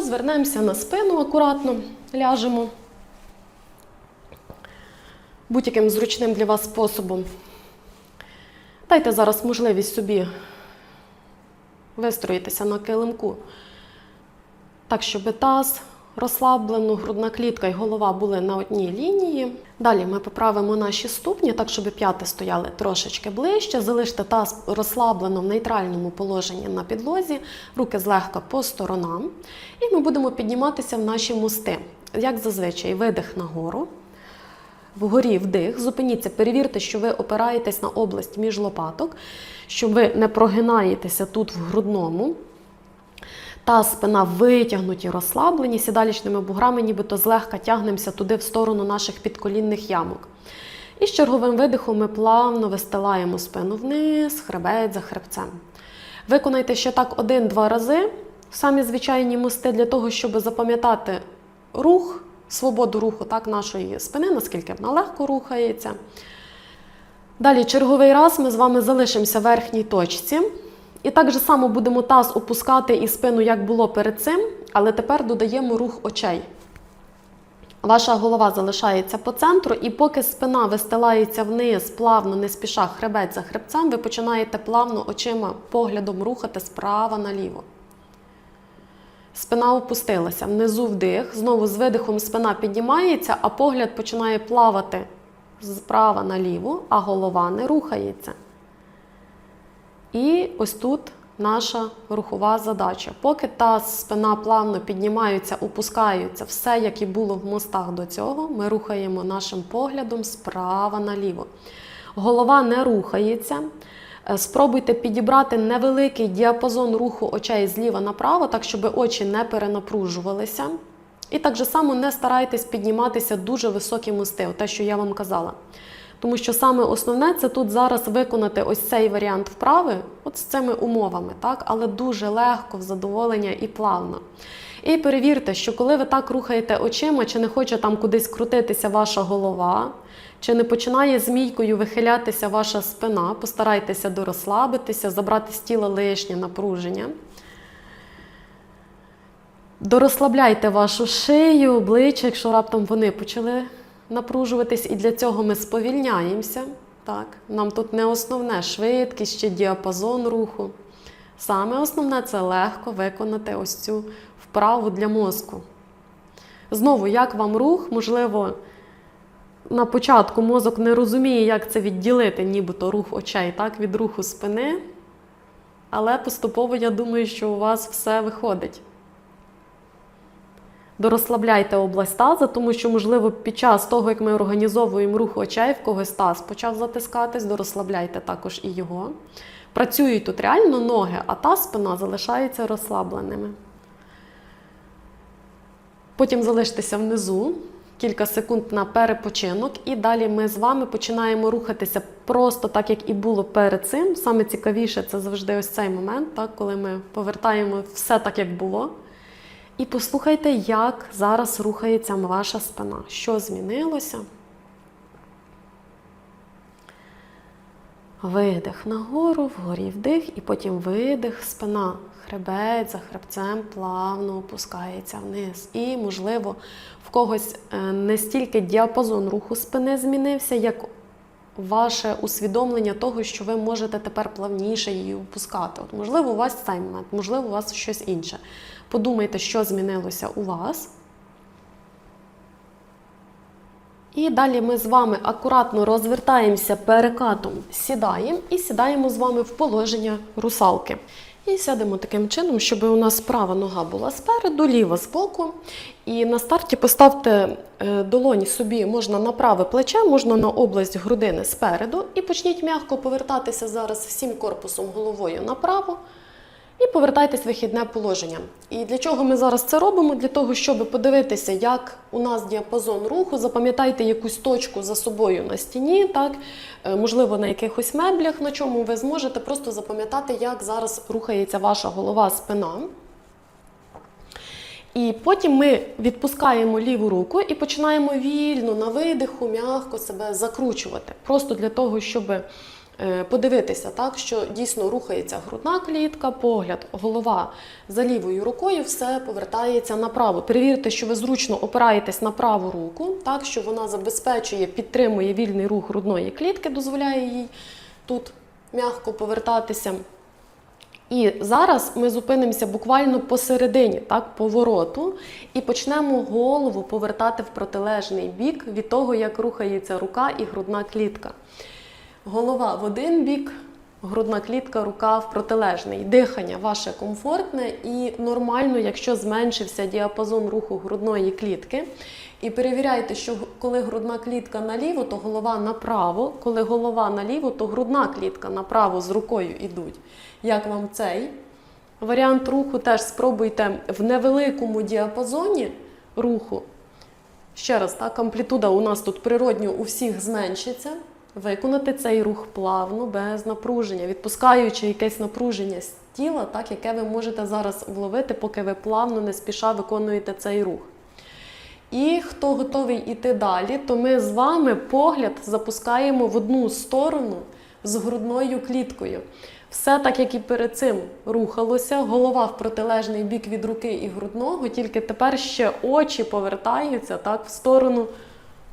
Розвернемося на спину акуратно, ляжемо. Будь-яким зручним для вас способом. Дайте зараз можливість собі вистроїтися на килимку, так, щоб таз розслаблено, грудна клітка і голова були на одній лінії. Далі ми поправимо наші ступні, так, щоб п'яти стояли трошечки ближче. Залиште таз розслаблено в нейтральному положенні на підлозі, руки злегка по сторонам. І ми будемо підніматися в наші мости. Як зазвичай, видих нагору. Вгорі вдих, зупиніться, перевірте, що ви опираєтесь на область між лопаток, що ви не прогинаєтеся тут в грудному. Та спина витягнуті, розслаблені, сідалічними буграми, нібито злегка тягнемося туди в сторону наших підколінних ямок. І з черговим видихом ми плавно вистилаємо спину вниз, хребець за хребцем. Виконайте ще так один-два рази, самі звичайні мости для того, щоб запам'ятати рух, свободу руху так, нашої спини, наскільки вона легко рухається. Далі черговий раз ми з вами залишимося в верхній точці. І так же само будемо таз опускати і спину, як було перед цим, але тепер додаємо рух очей. Ваша голова залишається по центру, і поки спина вистилається вниз, плавно, не спіша, хребець за хребцем, ви починаєте плавно очима поглядом рухати справа наліво. Спина опустилася, внизу вдих, знову з видихом спина піднімається, а погляд починає плавати справа наліво, а голова не рухається. І ось тут наша рухова задача. Поки та спина плавно піднімаються, опускаються, все, як і було в мостах до цього, ми рухаємо нашим поглядом справа наліво. Голова не рухається. Е, Спробуйте підібрати невеликий діапазон руху очей зліва направо, так щоб очі не перенапружувалися. І так же само не старайтесь підніматися дуже високі мости, те, що я вам казала. Тому що саме основне це тут зараз виконати ось цей варіант вправи, от з цими умовами, так? але дуже легко, в задоволення і плавно. І перевірте, що коли ви так рухаєте очима, чи не хоче там кудись крутитися ваша голова, чи не починає змійкою вихилятися ваша спина, постарайтеся дорозслабитися, забрати з тіла лишнє напруження. Дорозслабляйте вашу шию, обличчя, якщо раптом вони почали напружуватись, і для цього ми сповільняємося. Так? Нам тут не основне швидкість чи діапазон руху. Саме основне це легко виконати ось цю вправу для мозку. Знову, як вам рух, можливо, на початку мозок не розуміє, як це відділити, нібито рух очей так, від руху спини. Але поступово я думаю, що у вас все виходить. Дорозслабляйте область таза, тому що, можливо, під час того, як ми організовуємо рух очей, в когось таз почав затискатись, дорозслабляйте також і його. Працюють тут реально ноги, а та спина залишається розслабленими. Потім залиштеся внизу, кілька секунд на перепочинок, і далі ми з вами починаємо рухатися просто так, як і було перед цим. Саме цікавіше це завжди ось цей момент, так, коли ми повертаємо все так, як було. І послухайте, як зараз рухається ваша спина. Що змінилося? Видих нагору, вгорі вдих, і потім видих, спина, хребець за хребцем плавно опускається вниз. І, можливо, в когось не стільки діапазон руху спини змінився, як ваше усвідомлення того, що ви можете тепер плавніше її опускати. От, можливо, у вас цей момент, можливо, у вас щось інше. Подумайте, що змінилося у вас. І далі ми з вами акуратно розвертаємося перекатом, сідаємо і сідаємо з вами в положення русалки. І сядемо таким чином, щоб у нас права нога була спереду, ліва збоку. І на старті поставте е, долоні собі можна на праве плече, можна на область грудини спереду. І почніть м'яко повертатися зараз всім корпусом головою направо. І повертайтесь в вихідне положення. І для чого ми зараз це робимо? Для того, щоб подивитися, як у нас діапазон руху, запам'ятайте якусь точку за собою на стіні, так? Е, можливо, на якихось меблях, на чому ви зможете просто запам'ятати, як зараз рухається ваша голова, спина. І потім ми відпускаємо ліву руку і починаємо вільно на видиху, м'яко себе закручувати. Просто для того, щоб подивитися, так, що дійсно рухається грудна клітка, погляд, голова за лівою рукою, все повертається направо. Перевірте, що ви зручно опираєтесь на праву руку, так, що вона забезпечує, підтримує вільний рух грудної клітки, дозволяє їй тут м'яко повертатися. І зараз ми зупинимося буквально посередині так, повороту і почнемо голову повертати в протилежний бік від того, як рухається рука і грудна клітка. Голова в один бік, грудна клітка, рука в протилежний. Дихання ваше комфортне і нормально, якщо зменшився діапазон руху грудної клітки. І перевіряйте, що коли грудна клітка наліво, то голова направо. Коли голова наліво, то грудна клітка направо з рукою йдуть. Як вам цей? Варіант руху теж спробуйте в невеликому діапазоні руху. Ще раз, так, амплітуда у нас тут природньо у всіх зменшиться. Виконати цей рух плавно, без напруження, відпускаючи якесь напруження з тіла, так, яке ви можете зараз вловити, поки ви плавно, не спіша виконуєте цей рух. І хто готовий йти далі, то ми з вами погляд запускаємо в одну сторону з грудною кліткою. Все так, як і перед цим рухалося, голова в протилежний бік від руки і грудного, тільки тепер ще очі повертаються так, в сторону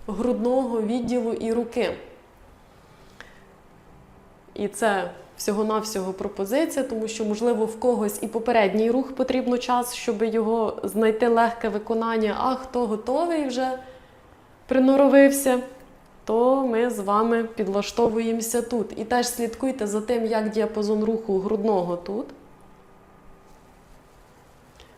грудного відділу і руки. І це всього-навсього пропозиція, тому що, можливо, в когось і попередній рух потрібно час, щоб його знайти легке виконання, а хто готовий вже приноровився, то ми з вами підлаштовуємося тут. І теж слідкуйте за тим, як діапазон руху грудного тут.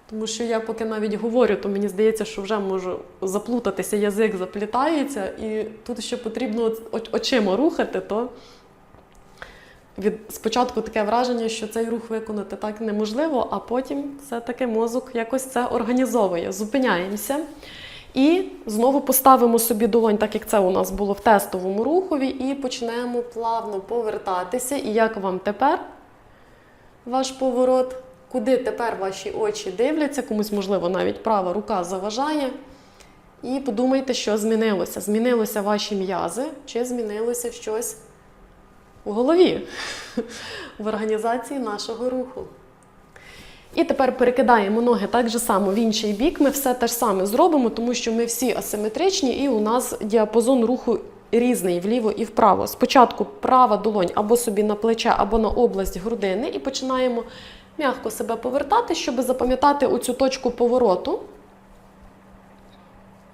Тому що я поки навіть говорю, то мені здається, що вже можу заплутатися, язик заплітається, і тут ще потрібно очима рухати, то від спочатку таке враження, що цей рух виконати так неможливо, а потім все-таки мозок якось це організовує. Зупиняємося. І знову поставимо собі долонь, так як це у нас було в тестовому рухові, і почнемо плавно повертатися. І як вам тепер ваш поворот? Куди тепер ваші очі дивляться? Комусь, можливо, навіть права рука заважає. І подумайте, що змінилося. Змінилося ваші м'язи, чи змінилося щось у голові в організації нашого руху. І тепер перекидаємо ноги так же само в інший бік. Ми все те ж саме зробимо, тому що ми всі асиметричні, і у нас діапазон руху різний вліво і вправо. Спочатку права долонь або собі на плече, або на область грудини, і починаємо м'яко себе повертати, щоб запам'ятати оцю точку повороту.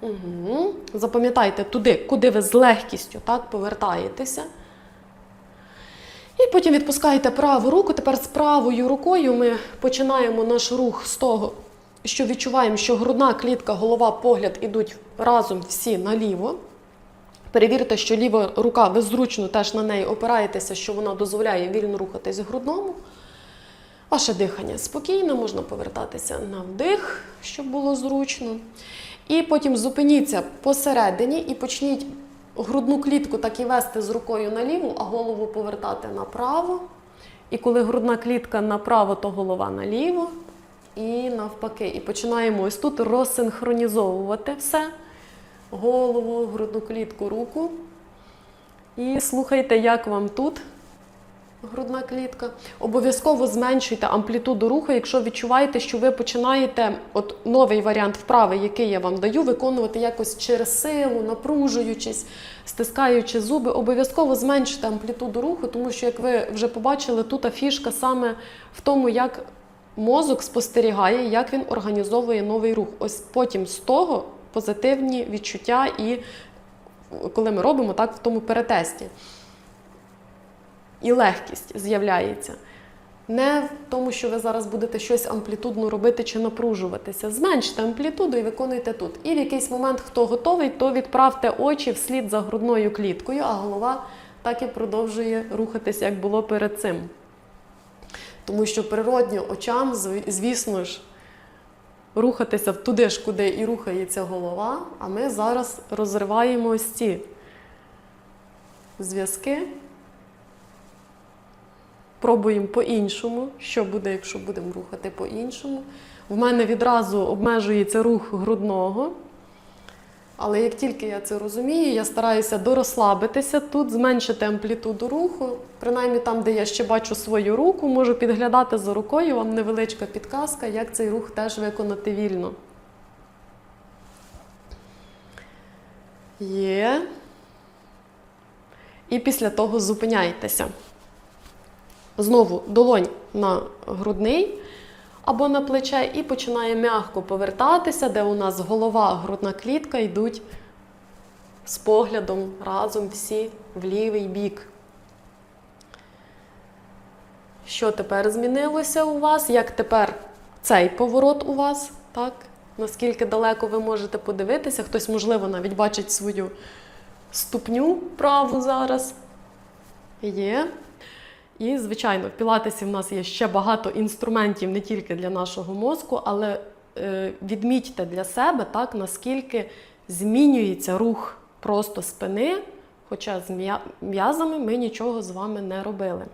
Угу. Запам'ятайте туди, куди ви з легкістю так, повертаєтеся. І потім відпускаєте праву руку. Тепер з правою рукою ми починаємо наш рух з того, що відчуваємо, що грудна клітка, голова, погляд ідуть разом всі наліво. Перевірте, що ліва рука, ви зручно теж на неї опираєтеся, що вона дозволяє вільно рухатись грудному. Ваше дихання спокійне, можна повертатися на вдих, щоб було зручно. І потім зупиніться посередині і почніть грудну клітку так і вести з рукою наліву, а голову повертати направо. І коли грудна клітка направо, то голова наліво. І навпаки. І починаємо ось тут розсинхронізовувати все. Голову, грудну клітку, руку. І слухайте, як вам тут грудна клітка. Обов'язково зменшуйте амплітуду руху, якщо відчуваєте, що ви починаєте от новий варіант вправи, який я вам даю, виконувати якось через силу, напружуючись, стискаючи зуби. Обов'язково зменшуйте амплітуду руху, тому що, як ви вже побачили, тут фішка саме в тому, як мозок спостерігає, як він організовує новий рух. Ось потім з того позитивні відчуття, і коли ми робимо так в тому перетесті і легкість з'являється. Не в тому, що ви зараз будете щось амплітудно робити чи напружуватися. Зменште амплітуду і виконуйте тут. І в якийсь момент, хто готовий, то відправте очі вслід за грудною кліткою, а голова так і продовжує рухатися, як було перед цим. Тому що природньо очам, звісно ж, рухатися туди ж, куди і рухається голова, а ми зараз розриваємо ось ці зв'язки. Пробуємо по-іншому, що буде, якщо будемо рухати по-іншому. В мене відразу обмежується рух грудного. Але як тільки я це розумію, я стараюся дорозслабитися тут, зменшити амплітуду руху. Принаймні там, де я ще бачу свою руку, можу підглядати за рукою, вам невеличка підказка, як цей рух теж виконати вільно. Є. І після того зупиняйтеся. Знову долонь на грудний або на плече, і починає м'яко повертатися, де у нас голова, грудна клітка йдуть з поглядом разом всі в лівий бік. Що тепер змінилося у вас? Як тепер цей поворот у вас? Так? Наскільки далеко ви можете подивитися? Хтось, можливо, навіть бачить свою ступню праву зараз. Є. І, звичайно, в пілатесі в нас є ще багато інструментів не тільки для нашого мозку, але е, відмітьте для себе, так, наскільки змінюється рух просто спини, хоча з м'язами ми нічого з вами не робили.